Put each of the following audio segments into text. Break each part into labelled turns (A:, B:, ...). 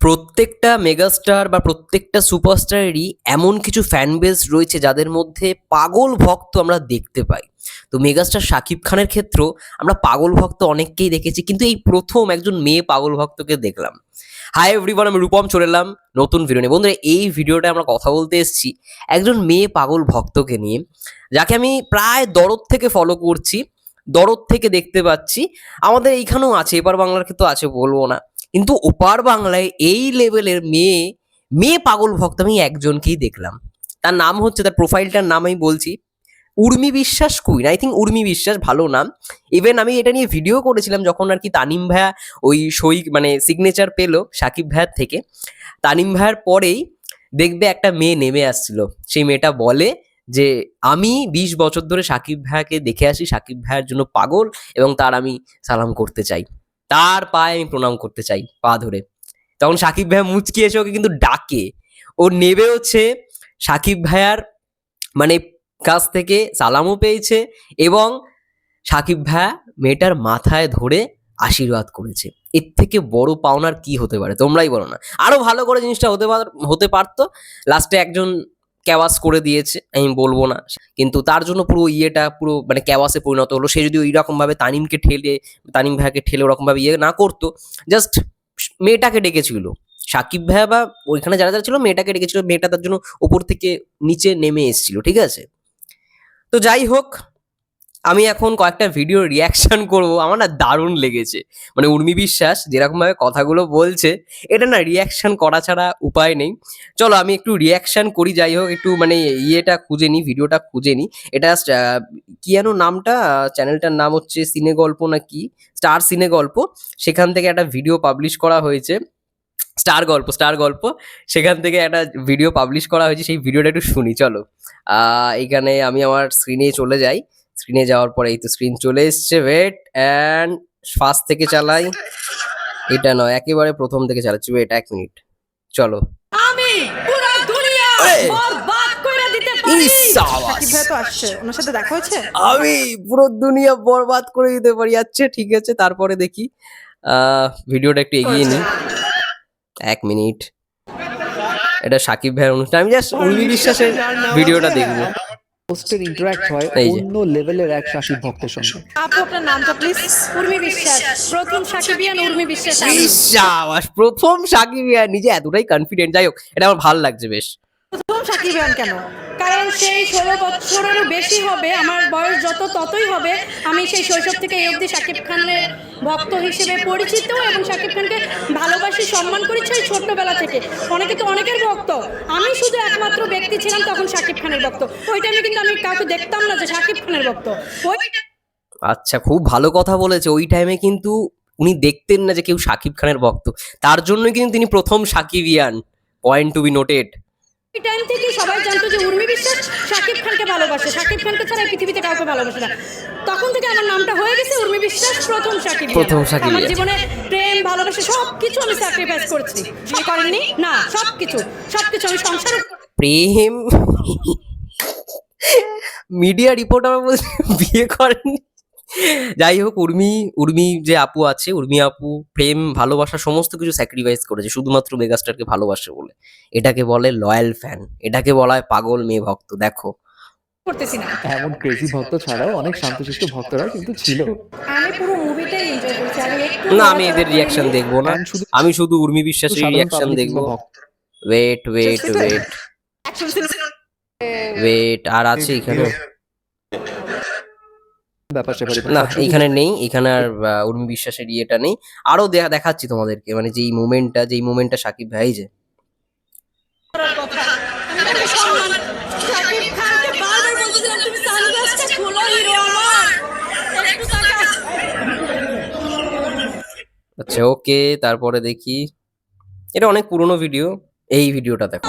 A: প্রত্যেকটা মেগাস্টার বা প্রত্যেকটা সুপারস্টারেরই এমন কিছু ফ্যান বেস রয়েছে যাদের মধ্যে পাগল ভক্ত আমরা দেখতে পাই। তো মেগাস্টার শাকিব খানের ক্ষেত্রেও আমরা পাগল ভক্ত অনেককেই দেখেছি, কিন্তু এই প্রথম একজন মেয়ে পাগল ভক্তকে দেখলাম। হাই এভরিওয়ান আমি রূপম, চলে এলাম নতুন ভিডিও নিয়ে। বন্ধুরা, এই ভিডিওটা আমরা কথা বলতে এসেছি একজন মেয়ে পাগল ভক্তকে নিয়ে, যাকে আমি প্রায় দরদ থেকে ফলো করছি, দরদ থেকে দেখতে পাচ্ছি। আমাদের এইখানেও আছে এবার বাংলার ক্ষেত্রেও আছে, বলব না। কিন্তু ওপার বাংলায় এই লেভেলের মেয়ে মেয়ে পাগল ভক্ত আমি একজনকেই দেখলাম। তার নাম হচ্ছে, তার প্রোফাইলটার নাম আমি বলছি, উর্মি বিশ্বাস কুইন। আই থিঙ্ক উর্মি বিশ্বাস, ভালো নাম। ইভেন আমি এটা নিয়ে ভিডিও করেছিলাম যখন আর কি তানিম ভাইয়া ওই সই মানে সিগনেচার পেল সাকিব ভাইয়ার থেকে। তানিম ভাইয়ার পরেই দেখবে একটা মেয়ে নেমে আসছিল। সেই মেয়েটা বলে যে, আমি বিশ বছর ধরে সাকিব ভাইয়াকে দেখে আসি, সাকিব ভাইয়ার জন্য পাগল এবং তার আমি সালাম করতে চাই। তার পায়ে আমি প্রণাম করতে চাই, পা ধরে। তখন সাকিব ভাইয়া মুচকি এসে ওকে কিন্তু ডাকে। ও নেবে হচ্ছে সাকিব ভাইয়ার মানে কাছ থেকে সালামও পেয়েছে এবং সাকিব ভাইয়া মেয়েটার মাথায় ধরে আশীর্বাদ করেছে। এর থেকে বড় পাওনার কি হতে পারে তোমরাই বলো না। আরও ভালো করে জিনিসটা হতে হতে পারতো। লাস্টে একজন ক্যাওয়াস করে দিয়েছে, আমি বলব না। কিন্তু তার জন্য পুরো ইয়েটা, পুরো মানে ক্যাওয়াসে পরিণত হলো। সে যদি ওই রকমভাবে তানিমকে ঠেলে, তানিম ভাইয়াকে ঠেলে ওরকমভাবে ইয়ে না করতো জাস্ট মেয়েটাকে ডেকেছিল। সাকিব ভাইয়া বা ওইখানে যারা যারা ছিল, মেয়েটাকে ডেকেছিল। মেয়েটা তার জন্য ওপর থেকে নিচে নেমে এসেছিল, ঠিক আছে? তো যাই হোক আমি এখন কয়েকটা ভিডিও রিয়াকশন করব। আমার না দারুণ লেগেছে। মানে উর্মি বিশ্বাস যেরকমভাবে কথাগুলো বলছে, এটা না রিয়াকশন করা ছাড়া উপায় নেই। চলো আমি একটু রিয়াকশন করি, যাই হোক, একটু মানে ইয়েটা খুঁজে নিই ভিডিওটা খুঁজে নিই। এটা কি যেন নামটা? চ্যানেলটার নাম হচ্ছে সিনে গল্প না কি? স্টার সিনে গল্প সেখান থেকে একটা ভিডিও পাবলিশ করা হয়েছে। স্টার গল্প স্টার গল্প। সেখান থেকে একটা ভিডিও পাবলিশ করা হয়েছে। সেই ভিডিওটা একটু শুনি, চলো। এখানে আমি আমার স্ক্রিনে চলে যাই। স্ক্রিনে যাওয়ার পরে এই তো স্ক্রিন চলে এসছে। ওয়েট অ্যান্ড ফার্স্ট থেকে চালাই। এটা নয় একেবারে প্রথম থেকে চালাচ্ছি। ওয়েট এক মিনিট চলো।
B: আমি পুরো দুনিয়া বরবাদ করে দিতে পারি। সাকিব ভাই তো আসছে? ওনার সাথে দেখা হয়েছে?
A: আমি পুরো দুনিয়া বরবাদ করে দিতে পারি। আচ্ছা ঠিক আছে তারপরে দেখি। আহ, ভিডিওটা একটু এগিয়ে নিই। এক মিনিট এটা সাকিব ভাইয়ের অনুষ্ঠান। আমি জাস্ট উর্মি বিশ্বাসের ভিডিওটা দেখব।
C: পোস্টের ইন্টারঅ্যাক্ট হয়। অন্য লেভেলের এক শাশি ভক্তের সঙ্গে।
B: আপু আপনার নামটা প্লিজ উর্মি বিশ্বাস। প্রথম সাকিবিয়ান উর্মি বিশ্বাস
A: বিশ্বাস। প্রথম সাকিব বিয়া নিজে এতটাই কনফিডেন্ট যাই হোক এটা আমার ভালো লাগছে বেশ।
B: প্রথম সাকিবিয়ান কেন? কারণ সেই ষোলো বছরেরও বেশি হবে, আমার বয়স যত ততই হবে, আমি সেই শৈশব থেকে এই অবধি সাকিব খানের ভক্ত হিসেবে পরিচিত এবং সাকিব খানকে ভালোবাসি, সম্মান করেছি ওই ছোট্টবেলা থেকে। অনেকে তো অনেকের ভক্ত। আমি শুধু একমাত্র ব্যক্তি ছিলাম, তখন সাকিব খানের ভক্ত। ওই টাইমে কিন্তু আমি কাউকে দেখতাম না যে সাকিব খানের ভক্ত। ওই
A: আচ্ছা খুব ভালো কথা বলেছে। ওই টাইমে কিন্তু উনি দেখতেন না যে কেউ সাকিব খানের ভক্ত। তার জন্যই কিন্তু তিনি প্রথম সাকিবিয়ান পয়েন্ট টু বি নোটেড
B: ওই টাইম থেকে সবাই জানতো যে উর্মি বিশ্বাস শাকিব খানকে ভালোবাসে। শাকিব খানকে ছাড়া এই পৃথিবীতে কাউকে ভালোবাসে না। তখন থেকে আমার নামটা হয়ে গেছে উর্মি বিশ্বাস প্রথম সাকিব
A: প্রথম সাকিব
B: আমার জীবনে প্রেম ভালোবাসা সব কিছু আমি স্যাক্রিফাইস করেছি। কি করেননি? না সব কিছু সব কিছু আমি সংসার
A: প্রেম। মিডিয়া রিপোর্টার বলছে বিয়ে করেন যাই হোক উর্মি উর্মি যে আপু আছে উর্মি আপু প্রেম ভালোবাসা সমস্ত কিছু স্যাক্রিফাইস করেছে শুধুমাত্র মেগাস্টারকে ভালোবাসে বলে এটাকে বলে লয়াল ফ্যান এটাকে বলা হয় পাগল মেয়ে ভক্ত দেখো
B: করতেছি না
C: এমন ক্রেজি ভক্ত ছাড়াও অনেক শান্তশিষ্ট ভক্তরা কিন্তু ছিল
B: আমি পুরো মুভিটাই এনজয় করেছি আমি একটু
A: না আমি এদের রিয়াকশন দেখব না
C: শুধু
A: আমি শুধু উর্মি বিশ্বাসের রিয়াকশন দেখব
C: ভক্ত
A: ওয়েট ওয়েট ওয়েট ওয়েট আর আছে এখানে
C: ব্যাপার
A: না এখানে নেই এখানে আর আহ, উর্মি বিশ্বাসের ইয়েটা নেই। আরও দেখা দেখাচ্ছি তোমাদেরকে মানে যেই মোমেন্টটা যেই মোমেন্টটা সাকিব ভাই যে। আচ্ছা ওকে তারপরে দেখি। এটা অনেক পুরনো ভিডিও এই ভিডিওটা দেখো।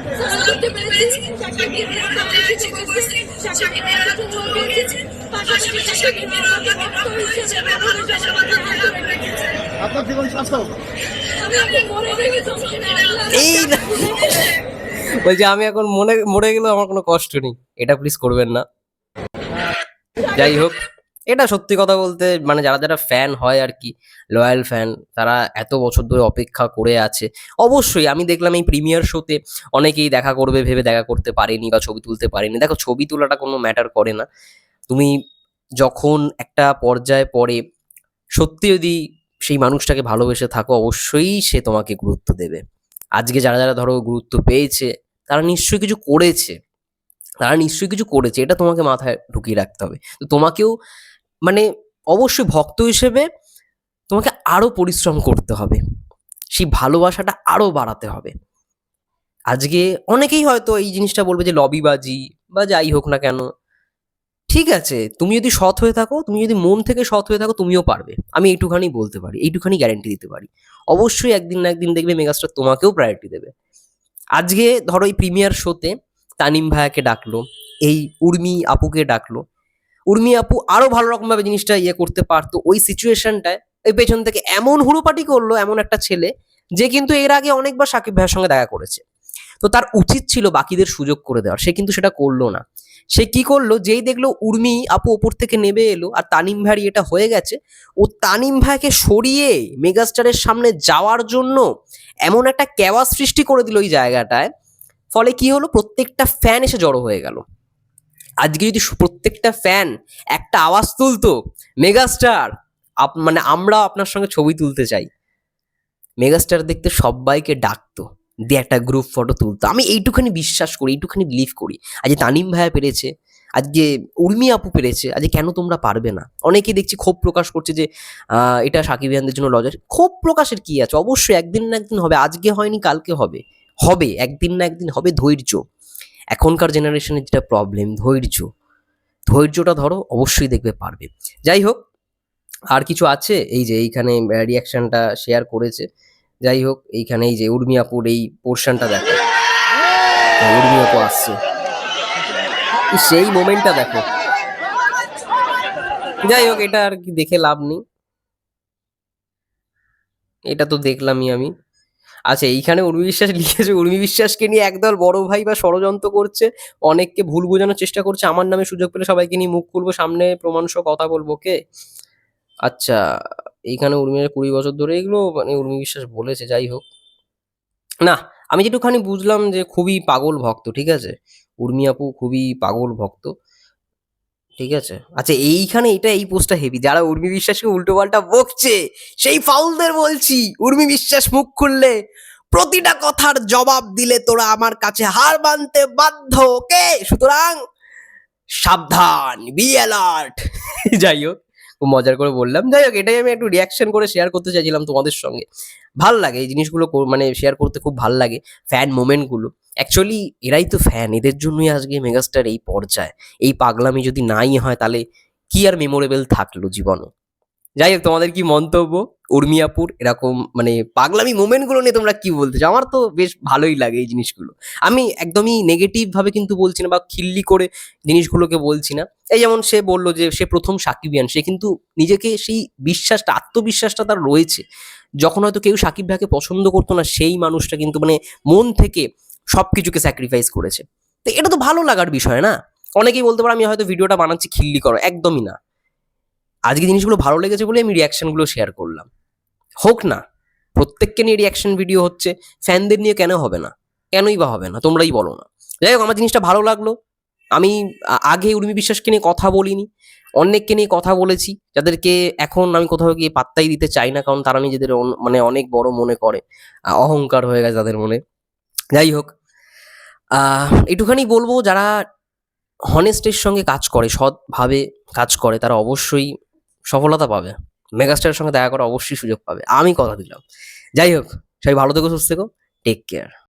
D: করতে আল্লাহ
A: এই বলছি, আমি এখন মনে, মরে গেলেও আমার কোনো কষ্ট নেই। এটা প্লিজ করবেন না। যাই হোক। এটা সত্যি কথা বলতে মানে যারা যারা ফ্যান হয় আর কি লয়াল ফ্যান তারা এত বছর ধরে অপেক্ষা করে আছে। অবশ্যই আমি দেখলাম এই প্রিমিয়ার শোতে অনেকেই দেখা করবে, ভেবে দেখা করতে পারেনি বা ছবি তুলতে পারেনি। দেখো, ছবি তোলাটা কোনো ম্যাটার করে না। তুমি যখন একটা পর্যায়ে পরে সত্যি যদি সেই মানুষটাকে ভালোবেসে থাকো, অবশ্যই সে তোমাকে গুরুত্ব দেবে। আজকে যারা যারা ধরো গুরুত্ব পেয়েছে, তারা নিশ্চয়ই কিছু করেছে। তারা নিশ্চয়ই কিছু করেছে, এটা তোমাকে মাথায় ঢুকিয়ে রাখতে হবে। তো তোমাকেও মানে অবশ্যই ভক্ত হিসেবে তোমাকে আরও পরিশ্রম করতে হবে। সেই ভালোবাসাটা আরও বাড়াতে হবে। আজকে অনেকেই হয়তো এই জিনিসটা বলবে যে লবিবাজি বা যাই হোক না কেন। ঠিক আছে, তুমি যদি সৎ হয়ে থাকো, তুমি যদি মন থেকে সৎ হয়ে থাকো, তুমিও পারবে। আমি এইটুখানি বলতে পারি, এইটুখানি গ্যারেন্টি দিতে পারি। অবশ্যই একদিন না একদিন দেখবে মেগাস্টার তোমাকেও প্রায়োরিটি দেবে। আজকে ধরো এই প্রিমিয়ার শোতে তানিম ভাইয়াকে ডাকলো, এই উর্মি আপুকে ডাকলো উর্মি আপু আরও ভালো রকমভাবে জিনিসটা ইয়ে করতে পারতো। ওই সিচুয়েশনটায় ওই পেছন থেকে এমন হুড়োপাটি করল, এমন একটা ছেলে, যে কিন্তু এর আগে অনেকবার সাকিব ভাইয়ের সঙ্গে দেখা করেছে। তো তার উচিত ছিল বাকিদের সুযোগ করে দেওয়ার। সে কিন্তু সেটা করল না। সে কি করল, যেই দেখল উর্মি আপু ওপর থেকে নেবে এলো আর তানিম ভাইয়ের এটা হয়ে গেছে, ও তানিম ভাইকে সরিয়ে মেগাস্টারের সামনে যাওয়ার জন্য এমন একটা ক্যাওয়া সৃষ্টি করে দিল ওই জায়গাটায়। ফলে কি হলো, প্রত্যেকটা ফ্যান এসে জড়ো হয়ে গেল। আজকে যদি প্রত্যেকটা ফ্যান একটা আওয়াজ তুলতো মেগাস্টার আপ মানে আমরা আপনার সঙ্গে ছবি তুলতে চাই। মেগাস্টার দেখতে সবাইকে ডাকতো, দিয়ে একটা গ্রুপ ফটো তুলতো। আমি এইটুখানি বিশ্বাস করি, এইটুখানি বিলিভ করি। আজকে তানিম ভাইয়া পেরেছে, আজকে উর্মি আপু পেরেছে, আজকে কেন তোমরা পারবে না? অনেকেই দেখছি ক্ষোভ প্রকাশ করছে যে এটা সাকিবিয়ানদের জন্য লজার। ক্ষোভ প্রকাশের কি আছে? অবশ্যই একদিন না একদিন হবে, আজকে হয়নি, কালকে হবে। হবে, একদিন না একদিন হবে ধৈর্য। এখনকার জেনারেশনের যেটা প্রবলেম ধৈর্য। ধৈর্যটা ধরো, অবশ্যই দেখবে, পারবে। যাই হোক, আর কিছু আছে? এই যে এইখানে রিয়াকশনটা শেয়ার করেছে। যাই হোক, এইখানে এই যে উর্মি আপুর এই পোর্শনটা দেখো। উর্মি আপু আসছে। সেই মোমেন্টটা দেখো। যাই হোক, এটা আর কি দেখে লাভ নেই। এটা তো দেখলামই আমি। আচ্ছা এইখানে উর্মি বিশ্বাস লিখেছে, উর্মি বিশ্বাসকে নিয়ে একদল বড় ভাই বা ষড়যন্ত্র করছে, অনেককে ভুল বোঝানোর চেষ্টা করছে, আমার নামে সুযোগ পেলে সবাইকে নিয়ে মুখ খুলবো, সামনে প্রমাণ সহ কথা বলব কে আচ্ছা এইখানে উর্মির কুড়ি বছর ধরে এগুলো মানে উর্মি বিশ্বাস বলেছে, যাই হোক। না, আমি যেটুখানি বুঝলাম যে খুবই পাগল ভক্ত, ঠিক আছে? উর্মি আপু খুবই পাগল ভক্ত। ঠিক আছে? আচ্ছা এইখানে এটা, এই পোস্টটা হেভি যারা উর্মি বিশ্বাসকে উল্টো পাল্টা বকছে, সেই ফাউলদের বলছি, উর্মি বিশ্বাস মুখ খুললে, প্রতিটা কথার জবাব দিলে তোরা আমার কাছে হার মানতে বাধ্য। ওকে সুতরাং সাবধান বি অ্যালার্ট যাই হোক। খুব মজার করে বললাম। যাই হোক, এটাই আমি একটু রিয়াকশন করে শেয়ার করতে চাইছিলাম তোমাদের সঙ্গে। ভালো লাগে এই জিনিসগুলো মানে শেয়ার করতে খুব ভালো লাগে ফ্যান মোমেন্টগুলো অ্যাকচুয়ালি এরাই তো ফ্যান এদের জন্যই আজকে মেগাস্টার এই পর্যায়ে। এই পাগলামি যদি নাই হয়, তাহলে কি আর মেমোরেবল থাকল জীবনে? যাই হোক, তোমাদের কি মন্তব্য? উর্মিয়াপুর, এরকম মানে পাগলামি মোমেন্টগুলো নিয়ে তোমরা কি বলতে চাও? আমার তো বেশ ভালোই লাগে এই জিনিসগুলো। আমি একদমই নেগেটিভভাবে কিন্তু বলছি না বা খিল্লি করে জিনিসগুলোকে বলছি না। এই যেমন সে বলল যে, সে প্রথম সাকিবিয়ান, সে কিন্তু নিজেকে সেই বিশ্বাসটা, আত্মবিশ্বাসটা তার রয়েছে। যখন হয়তো কেউ সাকিব ভাইকে পছন্দ করতো না, সেই মানুষটা কিন্তু মানে মন থেকে সব কিছুকে স্যাক্রিফাইস করেছে। তো এটা তো ভালো লাগার বিষয়, না? অনেকেই বলতে পারে, আমি হয়তো ভিডিওটা বানাচ্ছি, খিল্লি করো। একদমই না। আজকে জিনিসগুলো ভালো লেগেছে বলে আমি রিয়াকশনগুলো শেয়ার করলাম। হোক না, প্রত্যেককে নিয়ে রিয়াকশন ভিডিও হচ্ছে ফ্যানদের নিয়ে কেন হবে না? কেনই বা হবে না? তোমরাই বলো না। যাই হোক, আমার জিনিসটা ভালো লাগল। আমি আগে উর্মি বিশ্বাসকে নিয়ে কথা বলিনি। অনেককে নিয়ে কথা বলেছি। যাদেরকে এখন আমি কোথাও গিয়ে পাত্তাই দিতে চাই না, কারণ তারা নিজেদের মানে অনেক বড় মনে করে। অহংকার হয়ে গেছে তাদের মনে। যাই হোক একটুখানি বলব, যারা হনেস্টের সঙ্গে কাজ করে, সৎভাবে কাজ করে, তারা অবশ্যই সফলতা পাবে। মেগাস্টারের সঙ্গে দেখা করা অবশ্যই সুযোগ পাবে। আমি কথা দিলাম। যাই হোক, সবাই ভালো থেকো, সুস্থ থেকো। Take care